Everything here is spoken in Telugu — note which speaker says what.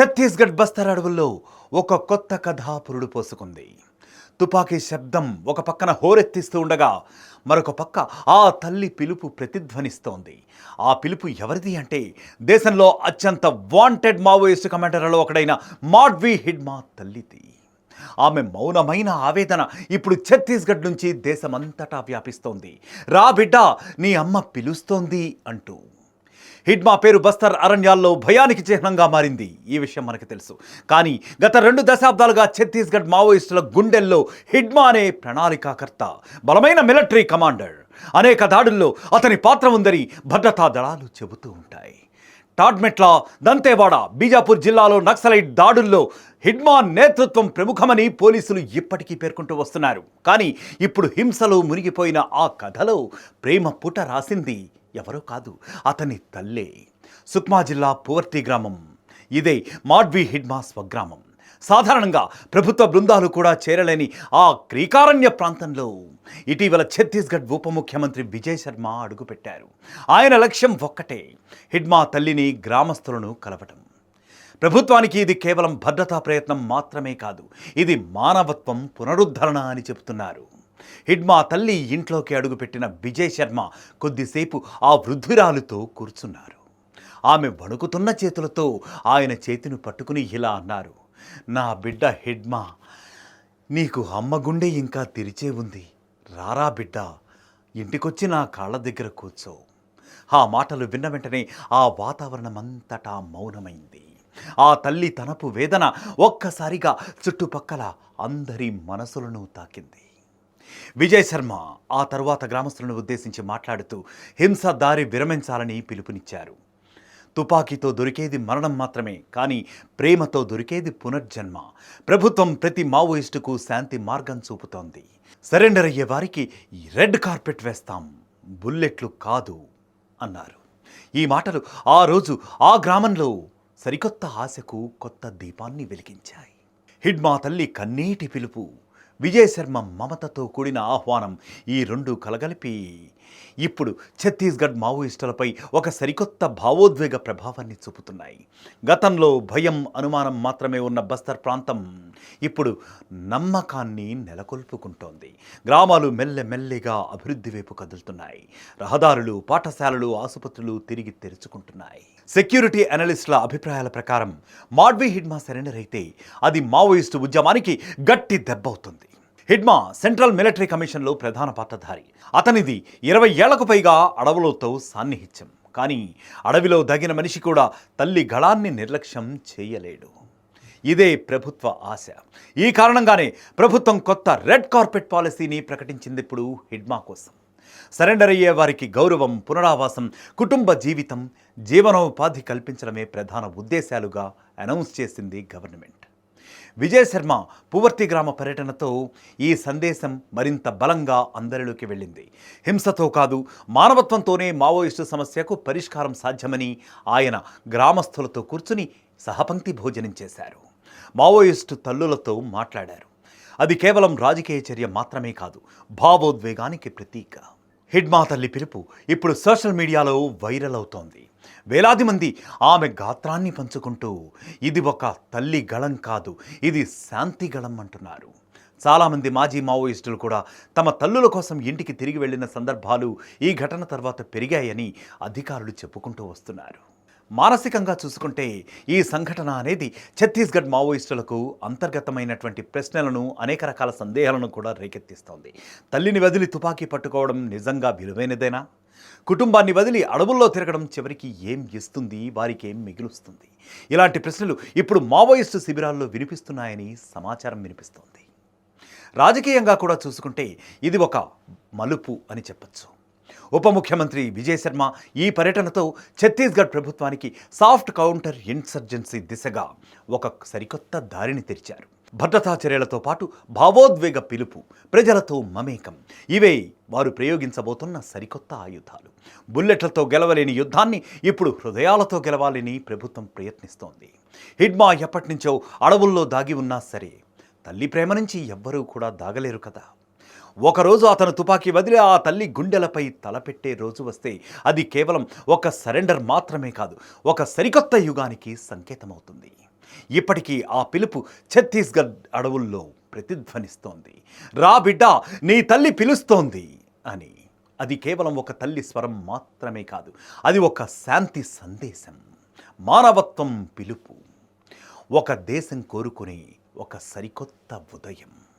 Speaker 1: ఛత్తీస్గఢ్ బస్తర్ అడవుల్లో ఒక కొత్త కథ పురుడు పోసుకుంది. తుపాకీ శబ్దం ఒక పక్కన హోరెత్తిస్తూ ఉండగా మరొక పక్క ఆ తల్లి పిలుపు ప్రతిధ్వనిస్తోంది. ఆ పిలుపు ఎవరిది అంటే దేశంలో అత్యంత వాంటెడ్ మావోయిస్ట్ కమాండర్లలో ఒకడైన మాడ్వి హిడ్మా తల్లిది. ఆమె మౌనమైన ఆవేదన ఇప్పుడు ఛత్తీస్గఢ్ నుంచి దేశమంతటా వ్యాపిస్తోంది. రా బిడ్డ నీ అమ్మ పిలుస్తోంది అంటూ హిడ్మా పేరు బస్తర్ అరణ్యాల్లో భయానికి చిహ్నంగా మారింది. ఈ విషయం మనకు తెలుసు. కానీ గత రెండు దశాబ్దాలుగా ఛత్తీస్గఢ్ మావోయిస్టుల గుండెల్లో హిడ్మా అనే ప్రణాళికాకర్త బలమైన మిలిటరీ కమాండర్ అనేక దాడుల్లో అతని పాత్ర ఉందని భద్రతా దళాలు చెబుతూ ఉంటాయి. టాడ్మెట్ల దంతేవాడ బీజాపూర్ జిల్లాలో నక్సలైట్ దాడుల్లో హిడ్మాన్ నేతృత్వం ప్రముఖమని పోలీసులు ఇప్పటికీ పేర్కొంటూ వస్తున్నారు. కానీ ఇప్పుడు హింసలో మునిగిపోయిన ఆ కథలో ప్రేమ పుట రాసింది ఎవరో కాదు అతని తల్లే. సుక్మా జిల్లా పువర్తి గ్రామం. ఇదే మాడ్వి హిడ్మా స్వగ్రామం. సాధారణంగా ప్రభుత్వ బృందాలు కూడా చేరలేని ఆ క్రీకారణ్య ప్రాంతంలో ఇటీవల ఛత్తీస్గఢ్ ఉప ముఖ్యమంత్రి విజయ్ శర్మ అడుగుపెట్టారు. ఆయన లక్ష్యం ఒక్కటే హిడ్మా తల్లిని గ్రామస్తులను కలవటం. ప్రభుత్వానికి ఇది కేవలం భద్రతా ప్రయత్నం మాత్రమే కాదు ఇది మానవత్వం పునరుద్ధరణ అని చెబుతున్నారు. హిడ్మా తల్లి ఇంట్లోకి అడుగుపెట్టిన విజయ్ శర్మ కొద్దిసేపు ఆ వృద్ధురాలుతో కూర్చున్నారు. ఆమె వణుకుతున్న చేతులతో ఆయన చేతిని పట్టుకుని ఇలా అన్నారు నా బిడ్డ హిడ్మా నీకు అమ్మ గుండె ఇంకా తెరిచే ఉంది. రారా బిడ్డ ఇంటికొచ్చి నా కాళ్ళ దగ్గర కూర్చో. ఆ మాటలు విన్న వెంటనే ఆ వాతావరణం అంతటా మౌనమైంది. ఆ తల్లి తనపు వేదన ఒక్కసారిగా చుట్టుపక్కల అందరి మనసులను తాకింది. విజయ్ శర్మ ఆ తర్వాత గ్రామస్తులను ఉద్దేశించి మాట్లాడుతూ హింస దారి విరమించాలని పిలుపునిచ్చారు. తుపాకీతో దొరికేది మరణం మాత్రమే కానీ ప్రేమతో దొరికేది పునర్జన్మ. ప్రభుత్వం ప్రతి మావోయిస్టుకు శాంతి మార్గం చూపుతోంది. సరెండర్ అయ్యే వారికి రెడ్ కార్పెట్ వేస్తాం బుల్లెట్లు కాదు అన్నారు. ఈ మాటలు ఆ రోజు ఆ గ్రామంలో సరికొత్త ఆశకు కొత్త దీపాన్ని వెలిగించాయి. హిడ్మా తల్లి కన్నీటి పిలుపు విజయ్ శర్మ మమతతో కూడిన ఆహ్వానం ఈ రెండు కలగలిపి. ఇప్పుడు ఛత్తీస్గఢ్ మావోయిస్టులపై ఒక సరికొత్త భావోద్వేగ ప్రభావాన్ని చూపుతున్నాయి. గతంలో భయం అనుమానం మాత్రమే ఉన్న బస్తర్ ప్రాంతం ఇప్పుడు నమ్మకాన్ని నెలకొల్పుకుంటోంది. గ్రామాలు మెల్లెమెల్లిగా అభివృద్ధి వైపు కదులుతున్నాయి. రహదారులు పాఠశాలలు ఆసుపత్రులు తిరిగి తెరుచుకుంటున్నాయి. సెక్యూరిటీ అనలిస్టుల అభిప్రాయాల ప్రకారం మాడ్వి హిడ్మా సరెండర్ అయితే అది మావోయిస్టు ఉద్యమానికి గట్టి దెబ్బవుతుంది హిడ్మా సెంట్రల్ మిలిటరీ కమిషన్లో ప్రధాన పాత్రధారి. అతనిది ఇరవై ఏళ్ళకు పైగా అడవులతో సాన్నిహిత్యం. కానీ అడవిలో దగిన మనిషి కూడా తల్లి గళాన్ని నిర్లక్ష్యం చేయలేడు. ఇదే ప్రభుత్వ ఆశ. ఈ కారణంగానే ప్రభుత్వం కొత్త రెడ్ కార్పెట్ పాలసీని ప్రకటించింది ఇప్పుడు హిడ్మా కోసం. సరెండర్ అయ్యే వారికి గౌరవం పునరావాసం కుటుంబ జీవితం జీవనోపాధి కల్పించడమే ప్రధాన ఉద్దేశాలుగా అనౌన్స్ చేసింది గవర్నమెంట్. విజయ్ శర్మ పువర్తి గ్రామ పర్యటనతో ఈ సందేశం మరింత బలంగా అందరిలోకి వెళ్ళింది. హింసతో కాదు మానవత్వంతోనే మావోయిస్టు సమస్యకు పరిష్కారం సాధ్యమని ఆయన గ్రామస్తులతో కూర్చుని సహపంక్తి భోజనం చేశారు. మావోయిస్టు తల్లులతో మాట్లాడారు. అది కేవలం రాజకీయ చర్య మాత్రమే కాదు భావోద్వేగానికి ప్రతీక. హిడ్మా తల్లి పిలుపు ఇప్పుడు సోషల్ మీడియాలో వైరల్ అవుతోంది. వేలాది మంది ఆమె గాత్రాన్ని పంచుకుంటూ ఇది ఒక తల్లి గళం కాదు ఇది శాంతి గళం అంటున్నారు. చాలామంది మాజీ మావోయిస్టులు కూడా తమ తల్లుల కోసం ఇంటికి తిరిగి వెళ్ళిన సందర్భాలు ఈ ఘటన తర్వాత పెరిగాయని అధికారులు చెప్పుకుంటూ వస్తున్నారు. మానసికంగా చూసుకుంటే ఈ సంఘటన అనేది ఛత్తీస్గఢ్ మావోయిస్టులకు అంతర్గతమైనటువంటి ప్రశ్నలను అనేక రకాల సందేహాలను కూడా రేకెత్తిస్తోంది. తల్లిని వదిలి తుపాకీ పట్టుకోవడం నిజంగా విలువైనదేనా? కుటుంబాన్ని వదిలి అడవుల్లో తిరగడం చివరికి ఏం ఇస్తుంది? వారికి ఏం మిగులుస్తుంది? ఇలాంటి ప్రశ్నలు ఇప్పుడు మావోయిస్టు శిబిరాల్లో వినిపిస్తున్నాయని సమాచారం వినిపిస్తోంది. రాజకీయంగా కూడా చూసుకుంటే ఇది ఒక మలుపు అని చెప్పచ్చు. ఉప ముఖ్యమంత్రి విజయ్ శర్మ ఈ పర్యటనతో ఛత్తీస్గఢ్ ప్రభుత్వానికి సాఫ్ట్ కౌంటర్ ఇన్సర్జెన్సీ దిశగా ఒక సరికొత్త దారిని తెరిచారు. భద్రతా చర్యలతో పాటు భావోద్వేగ పిలుపు ప్రజలతో మమేకం ఇవే వారు ప్రయోగించబోతున్న సరికొత్త ఆయుధాలు. బుల్లెట్లతో గెలవలేని యుద్ధాన్ని ఇప్పుడు హృదయాలతో గెలవాలని ప్రభుత్వం ప్రయత్నిస్తోంది. హిడ్మా ఎప్పటినుంచో అడవుల్లో దాగి ఉన్నా సరే తల్లి ప్రేమ నుంచి ఎవ్వరూ కూడా దాగలేరు కదా. ఒకరోజు అతను తుపాకీ వదిలి ఆ తల్లి గుండెలపై తలపెట్టే రోజు వస్తే అది కేవలం ఒక సరెండర్ మాత్రమే కాదు ఒక సరికొత్త యుగానికి సంకేతమవుతుంది. ఇప్పటికీ ఆ పిలుపు ఛత్తీస్గఢ్ అడవుల్లో ప్రతిధ్వనిస్తోంది. రా బిడ్డ నీ తల్లి పిలుస్తోంది అని. అది కేవలం ఒక తల్లి స్వరం మాత్రమే కాదు అది ఒక శాంతి సందేశం మానవత్వం పిలుపు. ఒక దేశం కోరుకునే ఒక సరికొత్త ఉదయం.